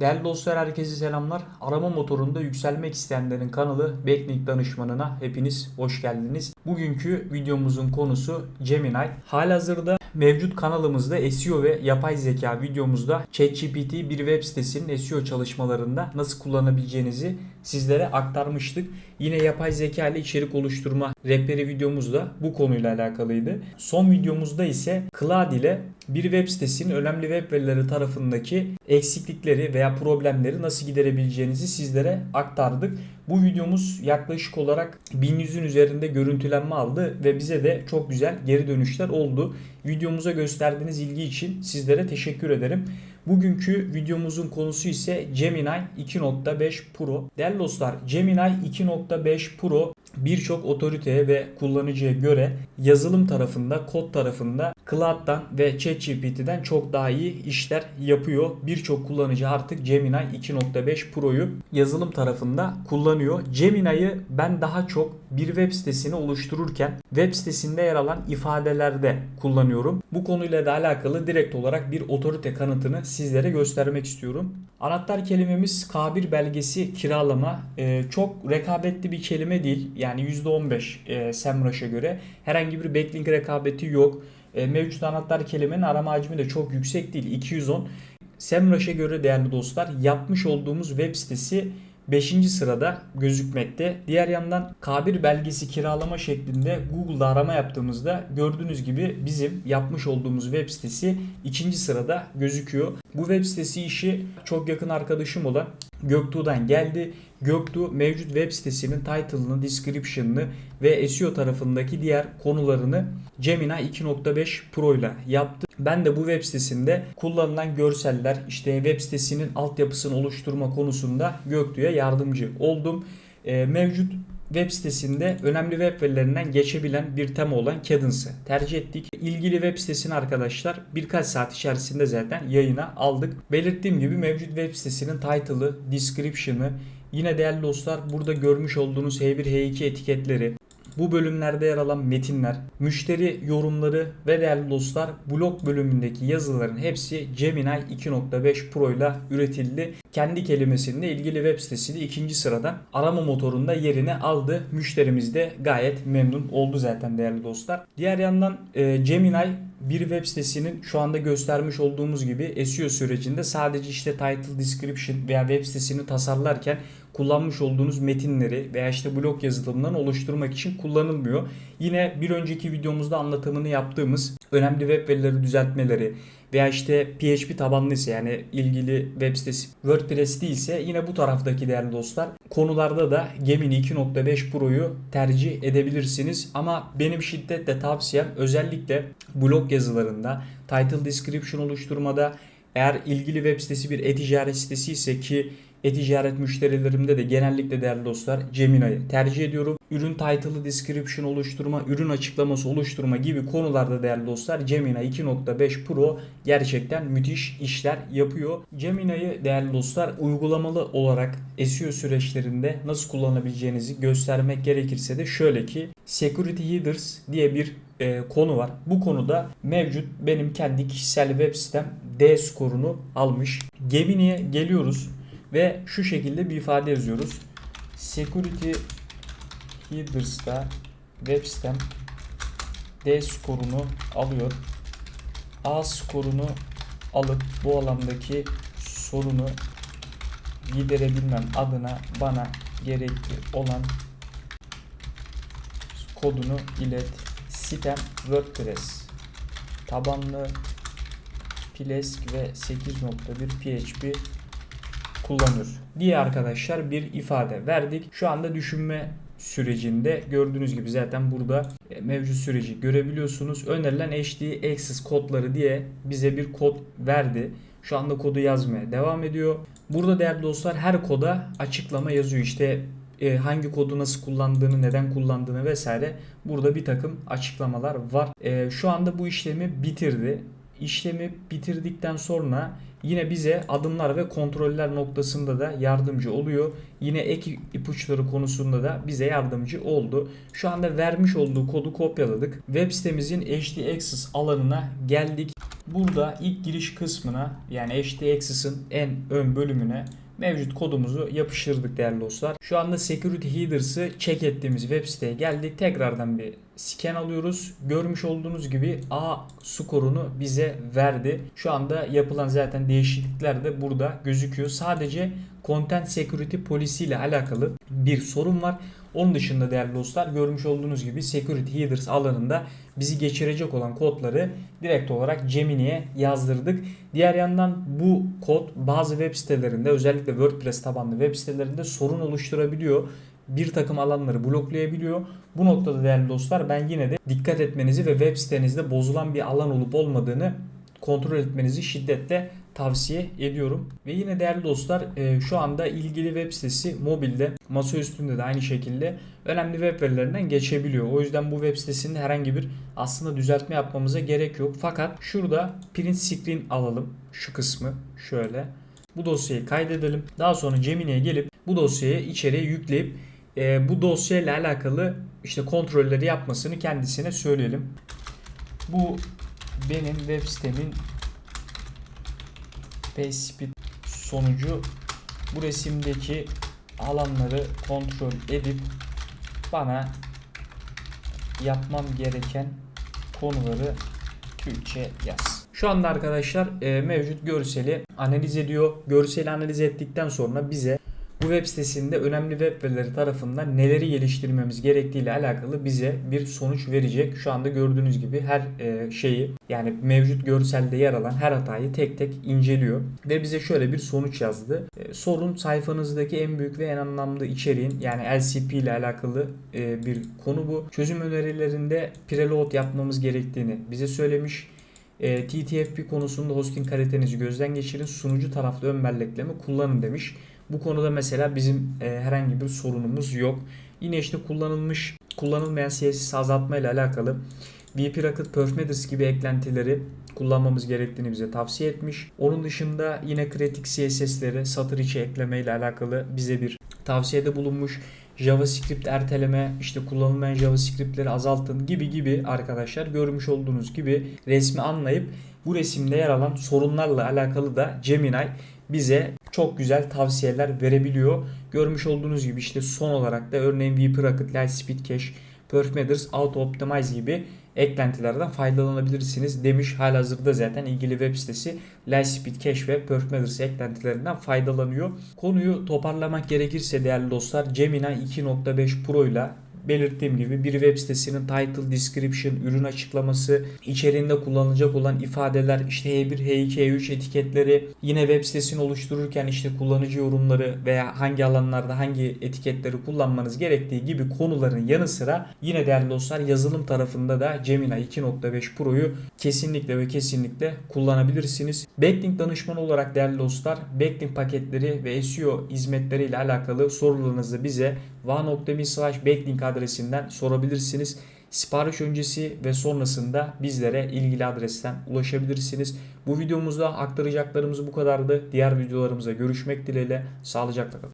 Değerli dostlar herkese selamlar. Arama motorunda yükselmek isteyenlerin kanalı Backlink danışmanına hepiniz hoş geldiniz. Bugünkü videomuzun konusu Gemini. Halihazırda mevcut kanalımızda SEO ve yapay zeka videomuzda ChatGPT bir web sitesinin SEO çalışmalarında nasıl kullanabileceğinizi sizlere aktarmıştık. Yine yapay zeka ile içerik oluşturma rehberi videomuz da bu konuyla alakalıydı. Son videomuzda ise Claude ile bir web sitesinin önemli web verileri tarafındaki eksiklikleri veya problemleri nasıl giderebileceğinizi sizlere aktardık. Bu videomuz yaklaşık olarak 1100'ün üzerinde görüntülenme aldı ve bize de çok güzel geri dönüşler oldu. Videomuza gösterdiğiniz ilgi için sizlere teşekkür ederim. Bugünkü videomuzun konusu ise Gemini 2.5 Pro. Değerli dostlar Gemini 2.5 Pro birçok otoriteye ve kullanıcıya göre yazılım tarafında, kod tarafında Cloud'dan ve ChatGPT'den çok daha iyi işler yapıyor. Birçok kullanıcı artık Gemini 2.5 Pro'yu yazılım tarafında kullanıyor. Gemini'yi ben daha çok bir web sitesini oluştururken web sitesinde yer alan ifadelerde kullanıyorum. Bu konuyla da alakalı direkt olarak bir otorite kanıtını sizlere göstermek istiyorum. Anahtar kelimemiz K1 belgesi kiralama. Ee, çok rekabetli bir kelime değil. Yani %15 e, SEMrush'a göre. Herhangi bir backlink rekabeti yok. E, mevcut anahtar kelimenin arama hacmi de çok yüksek değil. 210. SEMrush'a göre değerli dostlar yapmış olduğumuz web sitesi 5. sırada gözükmekte. Diğer yandan K1 belgesi kiralama şeklinde Google'da arama yaptığımızda gördüğünüz gibi bizim yapmış olduğumuz web sitesi 2. sırada gözüküyor. Bu web sitesi işi çok yakın arkadaşım olan Göktuğ'dan geldi. Göktuğ mevcut web sitesinin title'ını, description'ını ve SEO tarafındaki diğer konularını Gemini 2.5 Pro ile yaptı. Ben de bu web sitesinde kullanılan görseller, işte web sitesinin altyapısını oluşturma konusunda Göktuğ'a yardımcı oldum. E, mevcut web sitesinde önemli web verilerinden geçebilen bir tema olan Cadence'ı tercih ettik. İlgili web sitesini arkadaşlar birkaç saat içerisinde zaten yayına aldık. Belirttiğim gibi mevcut web sitesinin title'ı, description'ı, yine değerli dostlar burada görmüş olduğunuz H1 H2 etiketleri, bu bölümlerde yer alan metinler, müşteri yorumları ve değerli dostlar blog bölümündeki yazıların hepsi Gemini 2.5 Pro ile üretildi. Kendi kelimesinde ilgili web sitesi de ikinci sıradan arama motorunda yerini aldı. Müşterimiz de gayet memnun oldu zaten değerli dostlar. Diğer yandan e, Gemini bir web sitesinin şu anda göstermiş olduğumuz gibi SEO sürecinde sadece işte title, description veya web sitesini tasarlarken kullanmış olduğunuz metinleri veya işte blog yazılımlarını oluşturmak için kullanılmıyor. Yine bir önceki videomuzda anlatımını yaptığımız önemli web verileri düzeltmeleri veya işte PHP tabanlıysa yani ilgili web sitesi WordPress değilse yine bu taraftaki değerli dostlar konularda da Gemini 2.5 Pro'yu tercih edebilirsiniz. Ama benim şiddetle tavsiyem özellikle blog yazılarında title description oluşturmada eğer ilgili web sitesi bir e-ticaret sitesi ise ki e-ticaret müşterilerimde de genellikle değerli dostlar Gemini'yi tercih ediyorum. Ürün title'ı description oluşturma, ürün açıklaması oluşturma gibi konularda değerli dostlar Gemini 2.5 Pro gerçekten müthiş işler yapıyor. Gemini'yi değerli dostlar uygulamalı olarak SEO süreçlerinde nasıl kullanabileceğinizi göstermek gerekirse de şöyle ki Security Headers diye bir e, konu var. Bu konuda mevcut benim kendi kişisel web sitem D skorunu almış. Gemini'ye geliyoruz. Ve şu şekilde bir ifade yazıyoruz. Security Headers'ta web sitem D skorunu alıyor. A skorunu alıp bu alandaki sorunu giderebilmem adına bana gerekli olan kodunu ilet. Sitem WordPress tabanlı Plesk ve 8.1 PHP kullanır diye arkadaşlar bir ifade verdik. Şu anda düşünme sürecinde gördüğünüz gibi zaten burada e, mevcut süreci görebiliyorsunuz. Önerilen HD Access kodları diye bize bir kod verdi. Şu anda kodu yazmaya devam ediyor. Burada değerli dostlar her koda açıklama yazıyor. İşte e, hangi kodu nasıl kullandığını, neden kullandığını vesaire burada bir takım açıklamalar var. E, şu anda bu işlemi bitirdi işlemi bitirdikten sonra yine bize adımlar ve kontroller noktasında da yardımcı oluyor. Yine ek ipuçları konusunda da bize yardımcı oldu. Şu anda vermiş olduğu kodu kopyaladık. Web sitemizin HD Access alanına geldik. Burada ilk giriş kısmına yani HD Access'ın en ön bölümüne mevcut kodumuzu yapıştırdık değerli dostlar. Şu anda Security Headers'ı check ettiğimiz web siteye geldik. Tekrardan bir scan alıyoruz. Görmüş olduğunuz gibi A skorunu bize verdi. Şu anda yapılan zaten değişiklikler de burada gözüküyor. Sadece Content Security Policy ile alakalı bir sorun var. Onun dışında değerli dostlar görmüş olduğunuz gibi Security Headers alanında bizi geçirecek olan kodları direkt olarak Gemini'ye yazdırdık. Diğer yandan bu kod bazı web sitelerinde özellikle WordPress tabanlı web sitelerinde sorun oluşturabiliyor. Bir takım alanları bloklayabiliyor. Bu noktada değerli dostlar ben yine de dikkat etmenizi ve web sitenizde bozulan bir alan olup olmadığını kontrol etmenizi şiddetle tavsiye ediyorum. Ve yine değerli dostlar e, şu anda ilgili web sitesi mobilde masa üstünde de aynı şekilde önemli web verilerinden geçebiliyor. O yüzden bu web sitesinde herhangi bir aslında düzeltme yapmamıza gerek yok. Fakat şurada print screen alalım. Şu kısmı şöyle. Bu dosyayı kaydedelim. Daha sonra Gemini'ye gelip bu dosyayı içeriye yükleyip e, bu dosyayla alakalı işte kontrolleri yapmasını kendisine söyleyelim. Bu benim web sitemin PageSpeed sonucu bu resimdeki alanları kontrol edip bana yapmam gereken konuları Türkçe yaz. Şu anda arkadaşlar e, mevcut görseli analiz ediyor. Görseli analiz ettikten sonra bize bu web sitesinde önemli web verileri tarafından neleri geliştirmemiz gerektiği ile alakalı bize bir sonuç verecek. Şu anda gördüğünüz gibi her e, şeyi yani mevcut görselde yer alan her hatayı tek tek inceliyor ve bize şöyle bir sonuç yazdı. E, sorun sayfanızdaki en büyük ve en anlamlı içeriğin yani LCP ile alakalı e, bir konu bu. Çözüm önerilerinde preload yapmamız gerektiğini bize söylemiş. E, TTFP konusunda hosting kalitenizi gözden geçirin. Sunucu taraflı ön bellekleme kullanın demiş. Bu konuda mesela bizim e, herhangi bir sorunumuz yok. Yine işte kullanılmış, kullanılmayan CSS azaltma ile alakalı VP Rocket, gibi eklentileri kullanmamız gerektiğini bize tavsiye etmiş. Onun dışında yine kritik CSS'leri satır içi ekleme ile alakalı bize bir tavsiyede bulunmuş. JavaScript erteleme, işte kullanılmayan JavaScript'leri azaltın gibi gibi arkadaşlar görmüş olduğunuz gibi resmi anlayıp bu resimde yer alan sorunlarla alakalı da Gemini bize çok güzel tavsiyeler verebiliyor. Görmüş olduğunuz gibi işte son olarak da örneğin VP Rocket, Lightspeed Cache, Perf Matters, Auto Optimize gibi eklentilerden faydalanabilirsiniz demiş. Halihazırda zaten ilgili web sitesi Lightspeed Cache ve Perf Matters eklentilerinden faydalanıyor. Konuyu toparlamak gerekirse değerli dostlar Gemini 2.5 Pro ile belirttiğim gibi bir web sitesinin title, description, ürün açıklaması, içeriğinde kullanılacak olan ifadeler, işte H1, H2, H3 etiketleri, yine web sitesini oluştururken işte kullanıcı yorumları veya hangi alanlarda hangi etiketleri kullanmanız gerektiği gibi konuların yanı sıra yine değerli dostlar yazılım tarafında da Gemini 2.5 Pro'yu kesinlikle ve kesinlikle kullanabilirsiniz. Backlink danışmanı olarak değerli dostlar backlink paketleri ve SEO hizmetleri ile alakalı sorularınızı bize va.me slash backlink adresinden sorabilirsiniz. Sipariş öncesi ve sonrasında bizlere ilgili adresten ulaşabilirsiniz. Bu videomuzda aktaracaklarımız bu kadardı. Diğer videolarımıza görüşmek dileğiyle. Sağlıcakla kalın.